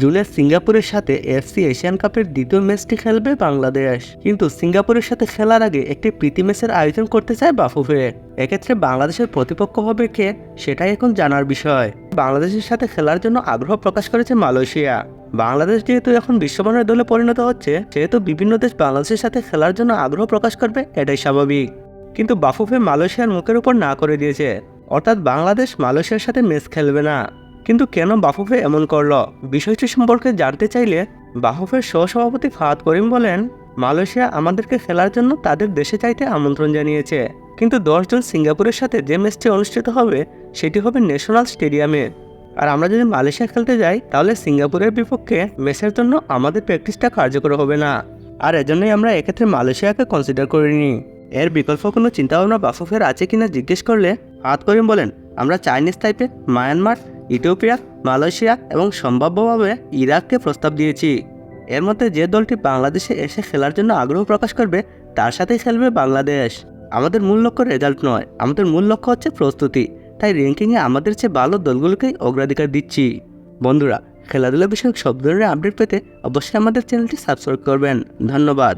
জুনে সিঙ্গাপুরের সাথে এফসি এশিয়ান কাপের দ্বিতীয় ম্যাচটি খেলবে বাংলাদেশ। কিন্তু সিঙ্গাপুরের সাথে খেলার আগে একটি প্রীতি ম্যাচের আয়োজন করতে চায় বাফুফে। এক্ষেত্রে বাংলাদেশের প্রতিপক্ষ হবে কে, সেটাই এখন জানার বিষয়। বাংলাদেশের সাথে খেলার জন্য আগ্রহ প্রকাশ করেছে মালয়েশিয়া। বাংলাদেশ যেহেতু এখন বিশ্বমানের দলে পরিণত হচ্ছে, সেহেতু বিভিন্ন দেশ বাংলাদেশের সাথে খেলার জন্য আগ্রহ প্রকাশ করবে, এটাই স্বাভাবিক। কিন্তু বাফুফে মালয়েশিয়ার মুখের উপর না করে দিয়েছে। অর্থাৎ বাংলাদেশ মালয়েশিয়ার সাথে ম্যাচ খেলবে না। কিন্তু কেন বাফুফে এমন করল? বিষয়টি সম্পর্কে জানতে চাইলে বাফুফের সহসভাপতি ফাহাদ করিম বলেন, মালয়েশিয়া আমাদেরকে খেলার জন্য তাদের দেশে চাইতে আমন্ত্রণ জানিয়েছে। কিন্তু দশজন সিঙ্গাপুরের সাথে যে ম্যাচটি অনুষ্ঠিত হবে, সেটি হবে ন্যাশনাল স্টেডিয়ামে। আর আমরা যদি মালয়েশিয়া খেলতে যাই, তাহলে সিঙ্গাপুরের বিপক্ষে ম্যাচের জন্য আমাদের প্র্যাকটিসটা কার্যকর হবে না। আর এজন্যই আমরা এক্ষেত্রে মালয়েশিয়াকে কনসিডার করিনি। এর বিকল্প কোনো চিন্তাভাবনা বাফুফের আছে কিনা জিজ্ঞেস করলে হাত করিম বলেন, আমরা চাইনিজ টাইপে মায়ানমার ইথিওপিয়া, মালয়েশিয়া এবং সম্ভাব্যভাবে ইরাককে প্রস্তাব দিয়েছি। এর মধ্যে যে দলটি বাংলাদেশে এসে খেলার জন্য আগ্রহ প্রকাশ করবে, তার সাথেই খেলবে বাংলাদেশ। আমাদের মূল লক্ষ্য রেজাল্ট নয়, আমাদের মূল লক্ষ্য হচ্ছে প্রস্তুতি। তাই র্যাঙ্কিংয়ে আমাদের চেয়ে ভালো দলগুলোকেই অগ্রাধিকার দিচ্ছি। বন্ধুরা খেলাধুলা বিষয়ক সব ধরনের আপডেট পেতে অবশ্যই আমাদের চ্যানেলটি সাবস্ক্রাইব করবেন। ধন্যবাদ।